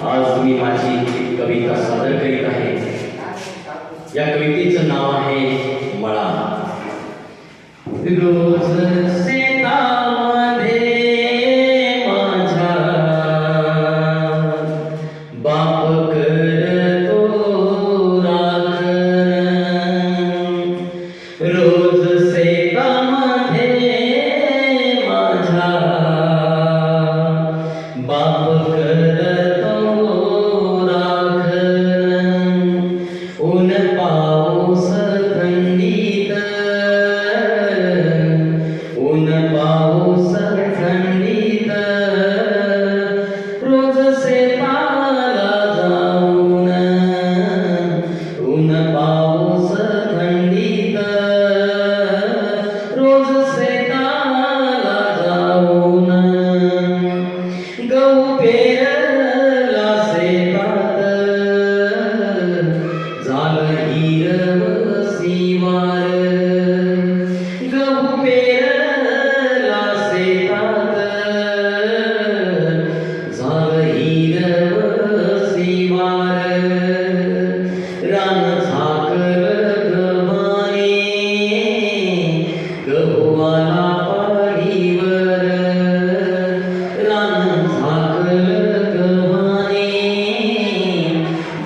आज मी माझी कविता सादर करीत आहे. या कवितेचं नाव आहे मळा. रोज माझ्या पाऊस थंडीत रोज शेताला जाऊन गहू पेरला शेतात. झालं हिरव सीवार गहू पेरला शेतात. झालं हिरव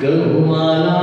Camara.